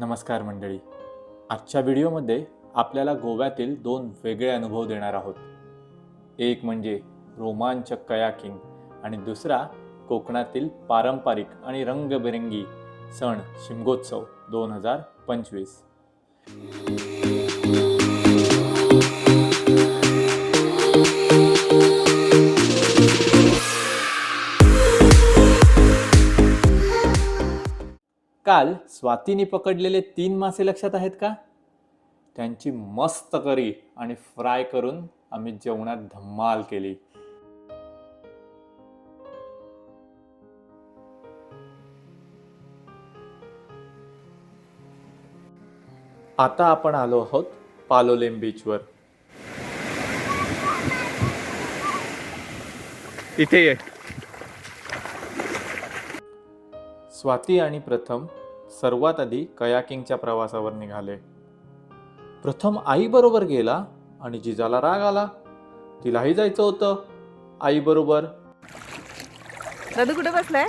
नमस्कार मंडळी. आजच्या व्हिडिओमध्ये आपल्याला गोव्यातील दोन वेगळे अनुभव देणार आहोत. एक म्हणजे रोमांचक कयाकिंग आणि दुसरा कोकणातील पारंपरिक आणि रंगबेरंगी सण शिमगोत्सव दोन हजार पंचवीस. काल स्वातीने पकडलेले तीन मासे लक्षात आहेत का? त्यांची मस्त करी आणि फ्राय करून आम्ही जेवणात धम्माल केली. आता आपण आलो आहोत पालोलेम बीचवर इथे ये. स्वाती आणि प्रथम सर्वात आधी कयाकिंगच्या प्रवासावर निघाले. प्रथम आई बरोबर गेला आणि जिजाला राग आला. तिलाही जायचं होतं. आई बरोबर. दादू कुठे बसलाय?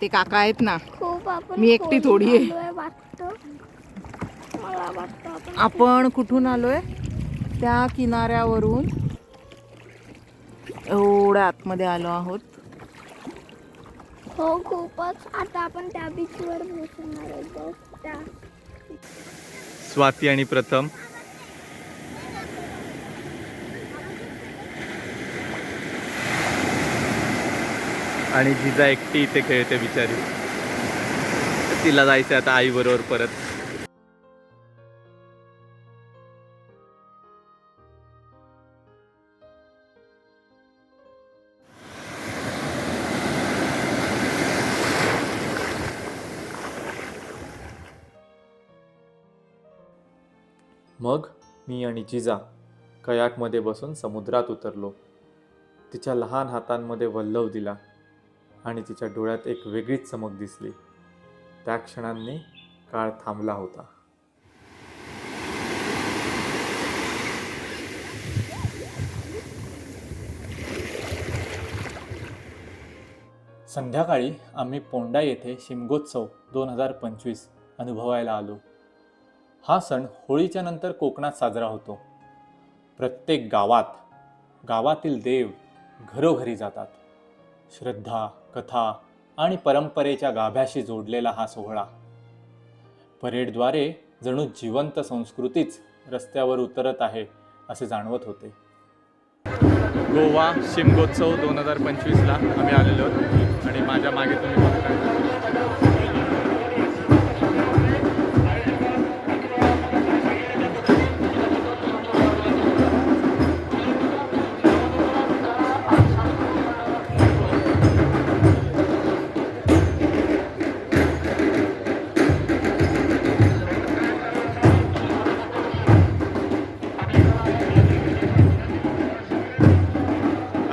ते काका आहेत ना खूप आपण मी एकटी थोडी आहे. चाललोय वाटतं. मला वाटतं आपण आपण कुठून आलोय? त्या किनाऱ्यावरून एवढ्या आतमध्ये आलो आहोत. हो खूपच. आता आपण त्या बीचवर बसणार आहोत त्या. स्वाती आणि प्रथम. आणि जिजा एकटी इथे खेळते बिचारी. तिला जायचं आता आई बरोबर परत. मग मी आणि जिजा कयाकमध्ये बसून समुद्रात उतरलो. तिच्या लहान हातांमध्ये वल्लव दिला आणि तिच्या डोळ्यात एक वेगळीच चमक दिसली. त्या क्षणांनी काळ थांबला होता. संध्याकाळी आम्ही पोंडा येथे शिमगोत्सव दोन हजार पंचवीस अनुभवायला आलो. हा सण होळीच्या नंतर कोकणात साजरा होतो. प्रत्येक गावात गावातील देव घरोघरी जातात. श्रद्धा कथा आणि परंपरेच्या गाभ्याशी जोडलेला हा सोहळा. परेडद्वारे जणू जिवंत संस्कृतीच रस्त्यावर उतरत आहे असे जाणवत होते. गोवा शिमगोत्सव दोन हजार पंचवीसला आम्ही आलेलो आणि माझ्या मागे तुम्ही बघताय.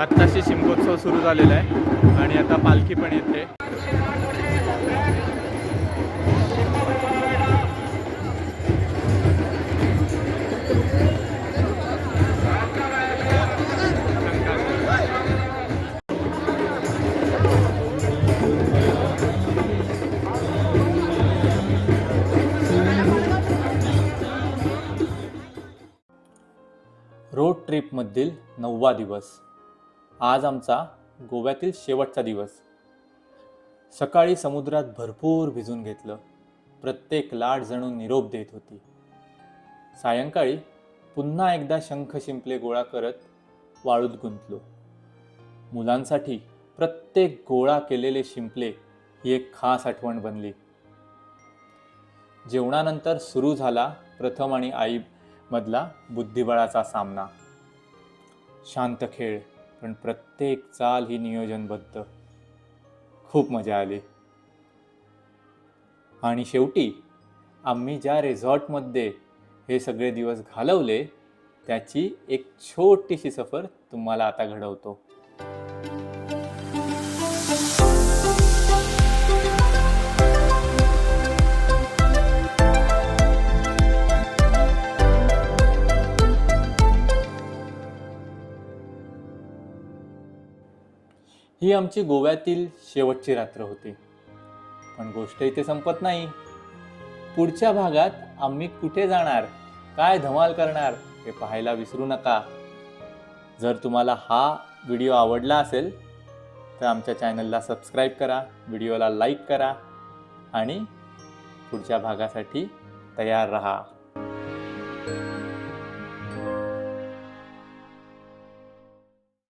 आत्ताशी शिमगोत्सव सुरू झालेला आहे आणि आता पालखी पण येते. रोड ट्रिपमधील नववा दिवस. आज आमचा गोव्यातील शेवटचा दिवस. सकाळी समुद्रात भरपूर भिजून घेतलं. प्रत्येक लाट जणू निरोप देत होती. सायंकाळी पुन्हा एकदा शंख शिंपले गोळा करत वाळूत गुंतलो. मुलांसाठी प्रत्येक गोळा केलेले शिंपले ही एक खास आठवण बनली. जेवणानंतर सुरू झाला प्रथम आणि आई मधला बुद्धिबळाचा सामना. शांत खेळ पण प्रत्येक चाल ही नियोजनबद्ध. खूप मजा आली. आणि शेवटी आम्ही ज्या रिझॉर्टमध्ये हे सगळे दिवस घालवले त्याची एक छोटीशी सफर तुम्हाला आता घडवतो. ही आमची गोव्यातील शेवटची रात्र होती. पण गोष्ट इथे संपत नाही. पुढच्या भागात आम्ही कुठे जाणार काय धमाल करणार हे पाहायला विसरू नका. जर तुम्हाला हा व्हिडिओ आवडला असेल तर आमच्या चॅनलला सबस्क्राईब करा व्हिडिओला लाईक करा आणि पुढच्या भागासाठी तयार रहा.